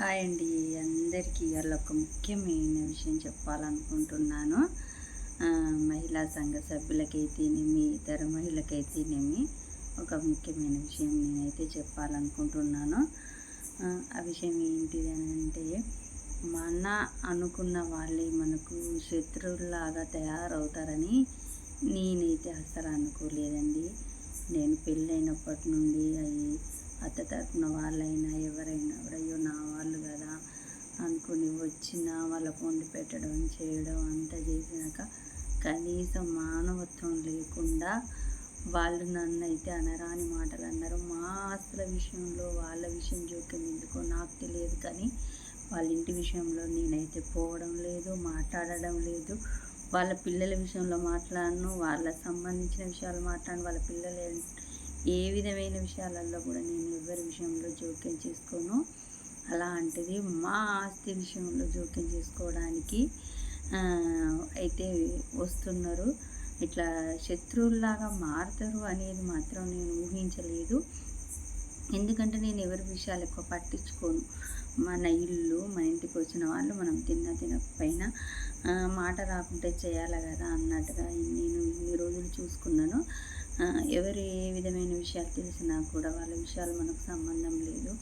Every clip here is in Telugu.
హాయ్ అండి. అందరికీ ఇవాళ ఒక ముఖ్యమైన విషయం చెప్పాలనుకుంటున్నాను. మహిళా సంఘ సభ్యులకైతేనేమి ఇతర మహిళకైతేనేమి ఒక ముఖ్యమైన విషయం నేనైతే చెప్పాలనుకుంటున్నాను. ఆ, ఆ విషయం ఏంటిది అని అంటే మన అనుకున్న వాళ్ళే మనకు శత్రువులాగా తయారవుతారని నేనైతే అస్సలు అనుకోలేదండి. నేను పెళ్ళైనప్పటి నుండి అవి అత్త తరపున వాళ్ళైనా ఎవరైనా కూడా అయ్యో నా వాళ్ళు కదా తీసుకుని వచ్చిన వాళ్ళకు వండి పెట్టడం చేయడం అంతా చేసినాక కనీసం మానవత్వం లేకుండా వాళ్ళు నన్ను అయితే అనరాని మాటలు అన్నారు మా ఆస్తుల విషయంలో వాళ్ళ విషయం జోక్యం ఎందుకో నాకు తెలియదు కానీ వాళ్ళ ఇంటి విషయంలో నేనైతే పోవడం లేదు మాట్లాడడం లేదు. వాళ్ళ పిల్లల విషయంలో మాట్లాడను వాళ్ళకి సంబంధించిన విషయాలు మాట్లాడను వాళ్ళ పిల్లలు ఏ విధమైన విషయాలలో కూడా నేను ఎవరి విషయంలో జోక్యం చేసుకోను. అలాంటిది మా ఆస్తి విషయంలో జోక్యం చేసుకోవడానికి అయితే వస్తున్నారు. ఇట్లా శత్రువుల్లాగా మారుతారు అనేది మాత్రం నేను ఊహించలేదు. ఎందుకంటే నేను ఎవరి విషయాలు ఎక్కువ పట్టించుకోను. మన ఇల్లు మన ఇంటికి వచ్చిన వాళ్ళు మనం తిన్న తినకపోయినా మాట రాకుంటే చేయాలి కదా అన్నట్టుగా నేను ఇన్ని రోజులు చూసుకున్నాను. ఎవరు ఏ విధమైన విషయాలు తెలిసినా కూడా వాళ్ళ విషయాలు మనకు సంబంధం లేదు.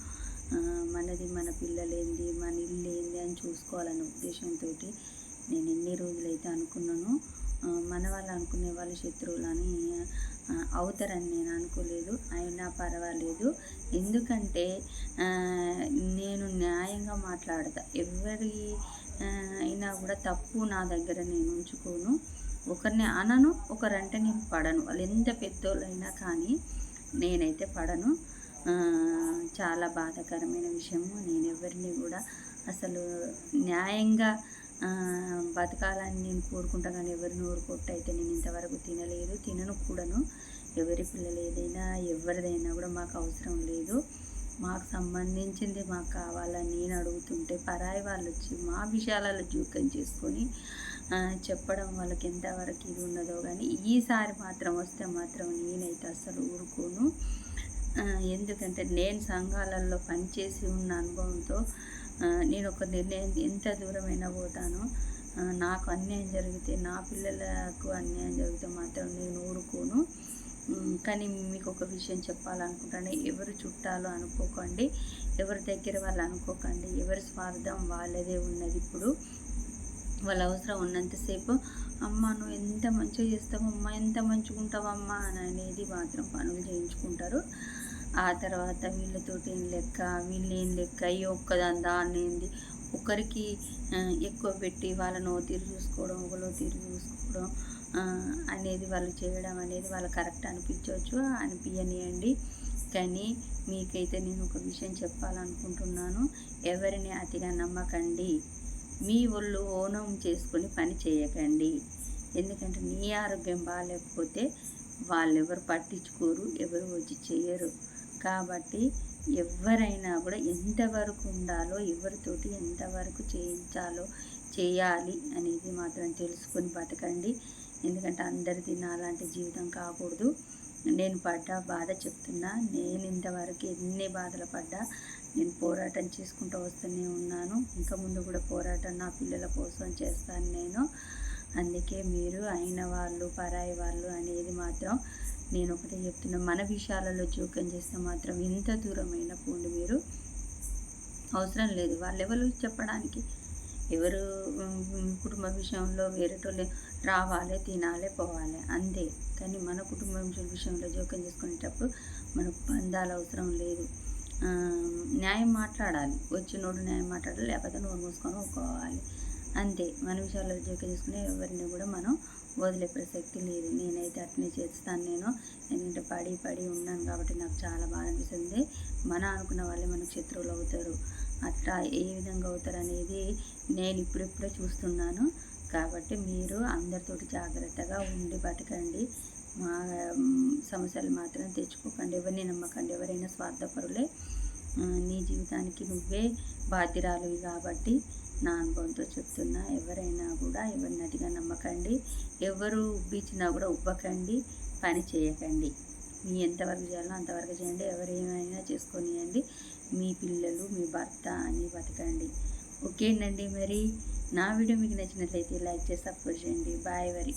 మనది మన పిల్లలేంది మన ఇల్లు ఏంది అని చూసుకోవాలనే ఉద్దేశంతో నేను ఎన్ని రోజులైతే అనుకున్నాను మన వాళ్ళు అనుకునే వాళ్ళు శత్రువులని అవుతారని నేను అనుకోలేదు. అయినా పర్వాలేదు. ఎందుకంటే నేను న్యాయంగా మాట్లాడతా. ఎవరి అయినా కూడా తప్పు నా దగ్గర నేను ఉంచుకోను. ఒకరిని అనను ఒకరంటే నేను పడను. వాళ్ళు ఎంత పెద్దోళ్ళైనా కానీ నేనైతే పడను. చాలా బాధాకరమైన విషయము. నేను ఎవరిని కూడా అసలు న్యాయంగా బతకాలని నేను కోరుకుంటా కానీ ఎవరిని ఊరుకొట్టయితే నేను ఇంతవరకు తినలేదు. తినను కూడాను. ఎవరి పిల్లలు ఏదైనా ఎవరిదైనా కూడా మాకు అవసరం లేదు. మాకు సంబంధించింది మాకు కావాలని నేను అడుగుతుంటే పరాయి వాళ్ళు వచ్చి మా విషయాలలో జోక్యం చేసుకొని చెప్పడం వాళ్ళకి ఎంతవరకు ఇది ఉన్నదో కానీ ఈసారి మాత్రం వస్తే మాత్రం నేనైతే అస్సలు ఊరుకోను. ఎందుకంటే నేను సంఘాలలో పనిచేసి ఉన్న అనుభవంతో నేను ఒక నిర్ణయం ఎంత దూరమైనా పోతాను నాకు అన్యాయం జరిగితే నా పిల్లలకు అన్యాయం జరిగితే మాత్రం నేను ఊరుకోను. కానీ మీకు ఒక విషయం చెప్పాలనుకుంటాను. ఎవరు చుట్టాలో అనుకోకండి ఎవరి దగ్గర వాళ్ళు అనుకోకండి ఎవరి స్వార్థం వాళ్ళదే ఉన్నది ఇప్పుడు. వాళ్ళ అవసరం ఉన్నంతసేపు అమ్మ నువ్వు ఎంత మంచిగా చేస్తావు అమ్మ ఎంత మంచిగా ఉంటావమ్మా అని అనేది మాత్రం పనులు చేయించుకుంటారు. ఆ తర్వాత వీళ్ళతోటి ఏం లెక్క వీళ్ళు ఏం లెక్క ఈ ఒక్కదందా అనేది ఒకరికి ఎక్కువ పెట్టి వాళ్ళను తీరు చూసుకోవడం ఒకలో తీరు చూసుకోవడం అనేది వాళ్ళు చేయడం అనేది వాళ్ళు కరెక్ట్ అనిపించవచ్చు అనిపించనియండి కానీ మీకైతే నేను ఒక విషయం చెప్పాలనుకుంటున్నాను. ఎవరిని అతిగా నమ్మకండి? మీ ఒళ్ళు ఓనం చేసుకుని పని చేయకండి. ఎందుకంటే నీ ఆరోగ్యం బాగాలేకపోతే వాళ్ళు ఎవరు పట్టించుకోరు ఎవరు వచ్చి చేయరు. కాబట్టి ఎవరైనా కూడా ఎంతవరకు ఉండాలో ఎవరితోటి ఎంతవరకు చేయించాలో చేయాలి అనేది మాత్రం తెలుసుకొని బతకండి. ఎందుకంటే అందరిది నాలాంటి జీవితం కాకూడదు. నేను పడ్డ బాధ చెప్తున్నా నేను ఇంతవరకు ఎన్ని బాధలు పడ్డా నేను పోరాటం చేసుకుంటూ వస్తూనే ఉన్నాను. ఇంకా ముందు కూడా పోరాటం నా పిల్లల కోసం చేస్తాను నేను. అందుకే మీరు అయిన వాళ్ళు పరాయి వాళ్ళు అనేది మాత్రం నేను ఒకటే చెప్తున్నా. మన విషయాలలో జోక్యం చేస్తే మాత్రం ఎంత దూరమైన పోండి మీరు. అవసరం లేదు. వాళ్ళు ఎవరు చెప్పడానికి? ఎవరు కుటుంబ విషయంలో వేరేటోళ్ళు రావాలి తినాలి పోవాలి. అంతే. కానీ మన కుటుంబ విషయంలో జోక్యం చేసుకునేటప్పుడు మనకు బంధాలు అవసరం లేదు. న్యాయం మాట్లాడాలి. వచ్చినోడు న్యాయం మాట్లాడాలి లేకపోతే నోరు మూసుకొని ఒప్పుకోవాలి. అంతే. మన విషయాల్లో జోక్యం చేసుకుని ఎవరిని కూడా మనం వదిలే ప్రసక్తి లేదు. నేనైతే అట్నే చేస్తాను నేను. ఎందుకంటే పడి పడి ఉన్నాను కాబట్టి నాకు చాలా బాధ అనిపిస్తుంది. మన అనుకున్న వాళ్ళే మనకు శత్రువులు అవుతారు. అట్లా ఏ విధంగా అవుతారు అనేది నేను ఇప్పుడిప్పుడే చూస్తున్నాను. కాబట్టి మీరు అందరితోటి జాగ్రత్తగా ఉండి బతకండి. సమస్యలు మాత్రం తెచ్చుకోకండి. ఎవరిని నమ్మకండి. ఎవరైనా స్వార్థపరులే నీ జీవితానికి నువ్వే బాధ్యురాలువి కాబట్టి నా అనుభవంతో చెప్తున్నా ఎవరైనా కూడా ఎవరిని అతిగా నమ్మకండి. ఎవరు ఉబ్బిచ్చినా కూడా ఉబ్బకండి. పని చేయకండి. మీ ఎంతవరకు చేయాలో అంతవరకు చేయండి. ఎవరు ఏమైనా చేసుకొనియండి. మీ పిల్లలు మీ భర్త అని బతకండి. ఓకేనండి మరి. నా వీడియో మీకు నచ్చినట్లయితే లైక్ చేసి సపోర్ట్ చేయండి. Bye worry